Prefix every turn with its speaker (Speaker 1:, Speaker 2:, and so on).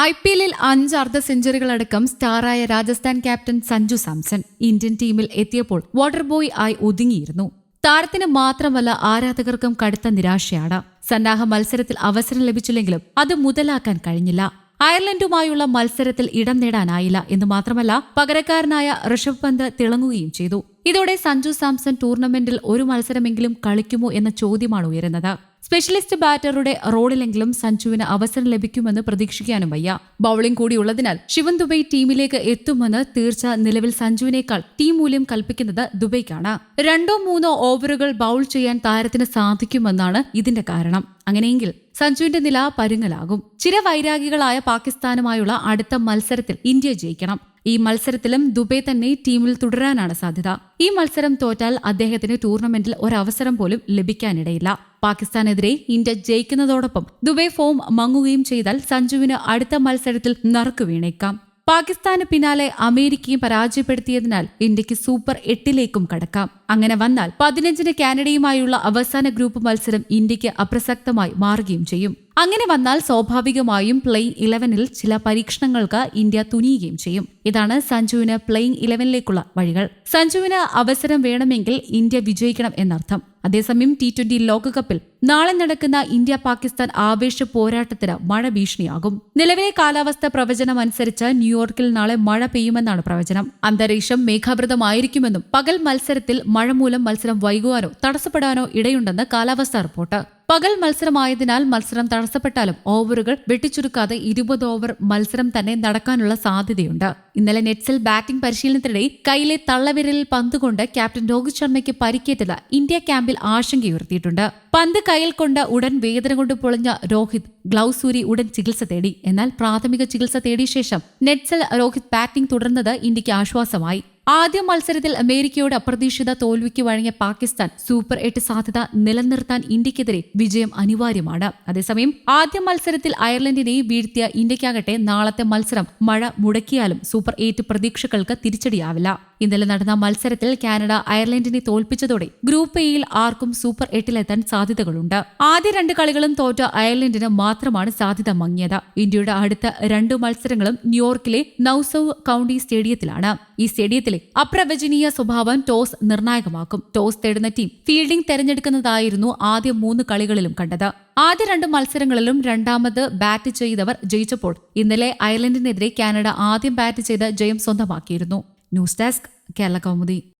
Speaker 1: I P എല്ലിൽ അഞ്ച് അർദ്ധ സെഞ്ചുറികളടക്കം സ്റ്റാറായ രാജസ്ഥാൻ ക്യാപ്റ്റൻ സഞ്ജു സാംസൺ ഇന്ത്യൻ ടീമിൽ എത്തിയപ്പോൾ വാട്ടർ ബോയ് ആയി ഒതുങ്ങിയിരുന്നു. താരത്തിന് മാത്രമല്ല ആരാധകർക്കും കടുത്ത നിരാശയാണ്. സന്നാഹ മത്സരത്തിൽ അവസരം ലഭിച്ചില്ലെങ്കിലും അത് മുതലാക്കാൻ കഴിഞ്ഞില്ല. അയർലൻഡുമായുള്ള മത്സരത്തിൽ ഇടം നേടാനായില്ല എന്ന് മാത്രമല്ല പകരക്കാരനായ ഋഷഭ് പന്ത് തിളങ്ങുകയും ചെയ്തു. ഇതോടെ സഞ്ജു സാംസൺ ടൂർണമെന്റിൽ ഒരു മത്സരമെങ്കിലും കളിക്കുമോ എന്ന ചോദ്യമാണ് ഉയരുന്നത്. സ്പെഷ്യലിസ്റ്റ് ബാറ്ററുടെ റോളിലെങ്കിലും സഞ്ജുവിന് അവസരം ലഭിക്കുമെന്ന് പ്രതീക്ഷിക്കാനും വയ്യ. ബൌളിംഗ് കൂടി ഉള്ളതിനാൽ ശിവൻ ദുബൈ ടീമിലേക്ക് എത്തുമെന്ന് തീർച്ച നിലവിൽ സഞ്ജുവിനേക്കാൾ ടീം മൂല്യം കൽപ്പിക്കുന്നത് ദുബൈക്കാണ്. രണ്ടോ മൂന്നോ ഓവറുകൾ ബൌൾ ചെയ്യാൻ താരത്തിന് സാധിക്കുമെന്നാണ് ഇതിന്റെ കാരണം. അങ്ങനെയെങ്കിൽ സഞ്ജുവിന്റെ നില പരുങ്ങലാകും. ചിരവൈരാഗികളായ പാകിസ്ഥാനുമായുള്ള അടുത്ത മത്സരത്തിൽ ഇന്ത്യ ജയിക്കണം. ഈ മത്സരത്തിലും ദുബൈ തന്നെ ടീമിൽ തുടരാനാണ് സാധ്യത. ഈ മത്സരം തോറ്റാൽ അദ്ദേഹത്തിന് ടൂർണമെന്റിൽ ഒരവസരം പോലും ലഭിക്കാനിടയില്ല. പാകിസ്ഥാനെതിരെ ഇന്ത്യ ജയിക്കുന്നതോടൊപ്പം ദുബൈ ഫോം മങ്ങുകയും ചെയ്താൽ സഞ്ജുവിന് അടുത്ത മത്സരത്തിൽ നറുക്കു വീണേക്കാം. പാകിസ്ഥാന് പിന്നാലെ അമേരിക്കയും പരാജയപ്പെടുത്തിയതിനാൽ ഇന്ത്യയ്ക്ക് സൂപ്പർ എട്ടിലേക്കും കടക്കാം. അങ്ങനെ വന്നാൽ പതിനഞ്ചിന് കാനഡയുമായുള്ള അവസാന ഗ്രൂപ്പ് മത്സരം ഇന്ത്യയ്ക്ക് അപ്രസക്തമായി മാറുകയും ചെയ്യും. അങ്ങനെ വന്നാൽ സ്വാഭാവികമായും പ്ലെയിങ് ഇലവനിൽ ചില പരീക്ഷണങ്ങൾക്ക് ഇന്ത്യ തുനിയുകയും ചെയ്യും. ഇതാണ് സഞ്ജുവിന് പ്ലെയിങ് ഇലവനിലേക്കുള്ള വഴികൾ. സഞ്ജുവിന് അവസരം വേണമെങ്കിൽ ഇന്ത്യ വിജയിക്കണം എന്നർത്ഥം. അതേസമയം ടി ട്വന്റി ലോകകപ്പിൽ നാളെ നടക്കുന്ന ഇന്ത്യ പാകിസ്ഥാൻ ആവേശ പോരാട്ടത്തിന് മഴ ഭീഷണിയാകും. നിലവിലെ കാലാവസ്ഥ പ്രവചനം അനുസരിച്ച് ന്യൂയോർക്കിൽ നാളെ മഴ പെയ്യുമെന്നാണ് പ്രവചനം. അന്തരീക്ഷം മേഘാവൃതമായിരിക്കുമെന്നും പകൽ മത്സരത്തിൽ മഴ മൂലം മത്സരം വൈകുവാനോ തടസ്സപ്പെടാനോ ഇടയുണ്ടെന്ന് കാലാവസ്ഥാ റിപ്പോർട്ട്. പകൽ മത്സരമായതിനാൽ മത്സരം തടസ്സപ്പെട്ടാലും ഓവറുകൾ വെട്ടിച്ചുരുക്കാതെ ഇരുപത് ഓവർ മത്സരം തന്നെ നടക്കാനുള്ള സാധ്യതയുണ്ട്. ഇന്നലെ നെറ്റ്സിൽ ബാറ്റിംഗ് പരിശീലനത്തിനിടെ കയ്യിലെ തള്ളവിരലിൽ പന്തുകൊണ്ട് ക്യാപ്റ്റൻ രോഹിത് ശർമ്മയ്ക്ക് പരിക്കേറ്റത് ഇന്ത്യ ക്യാമ്പിൽ ആശങ്കയുയർത്തിയിട്ടുണ്ട്. പന്ത് കയ്യിൽ കൊണ്ട് ഉടൻ വേദന കൊണ്ട് പൊളിഞ്ഞ രോഹിത് ഗ്ലൗസ് ഊരി ഉടൻ ചികിത്സ തേടി. എന്നാൽ പ്രാഥമിക ചികിത്സ തേടിയ ശേഷം നെറ്റ്സിൽ രോഹിത് ബാറ്റിംഗ് തുടർന്നത് ഇന്ത്യയ്ക്ക് ആശ്വാസമായി. ആദ്യ മത്സരത്തിൽ അമേരിക്കയോട് അപ്രതീക്ഷിത തോൽവിക്ക് വഴങ്ങിയ പാകിസ്ഥാൻ സൂപ്പർ എട്ട് സാധ്യത നിലനിർത്താൻ ഇന്ത്യക്കെതിരെ വിജയം അനിവാര്യമാണ്. അതേസമയം ആദ്യ മത്സരത്തിൽ അയർലൻഡിനെ വീഴ്ത്തിയ ഇന്ത്യക്കാകട്ടെ നാളത്തെ മത്സരം മഴ മുടക്കിയാലും സൂപ്പർ എയ്റ്റ് പ്രതീക്ഷകൾക്ക് തിരിച്ചടിയാവില്ല. ഇന്നലെ നടന്ന മത്സരത്തിൽ കാനഡ അയർലൻഡിനെ തോൽപ്പിച്ചതോടെ ഗ്രൂപ്പ് എയിൽ ആർക്കും സൂപ്പർ എട്ടിലെത്താൻ സാധ്യതകളുണ്ട്. ആദ്യ രണ്ട് കളികളും തോറ്റ അയർലൻഡിന് മാത്രമാണ് സാധ്യത മങ്ങിയത്. ഇന്ത്യയുടെ അടുത്ത രണ്ടു മത്സരങ്ങളും ന്യൂയോർക്കിലെ നൌസവ് കൌണ്ടി സ്റ്റേഡിയത്തിലാണ്. ഈ സ്റ്റേഡിയത്തിലെ അപ്രവചനീയ സ്വഭാവം ടോസ് നിർണായകമാക്കും. ടോസ് തേടുന്ന ടീം ഫീൽഡിംഗ് തെരഞ്ഞെടുക്കുന്നതായിരുന്നു ആദ്യ മൂന്ന് കളികളിലും കണ്ടത്. ആദ്യ രണ്ട് മത്സരങ്ങളിലും രണ്ടാമത് ബാറ്റ് ചെയ്തവർ ജയിച്ചപ്പോൾ ഇന്നലെ അയർലൻഡിനെതിരെ കാനഡ ആദ്യം ബാറ്റ് ചെയ്ത് ജയം സ്വന്തമാക്കിയിരുന്നു. News desk Kerala Kaumudi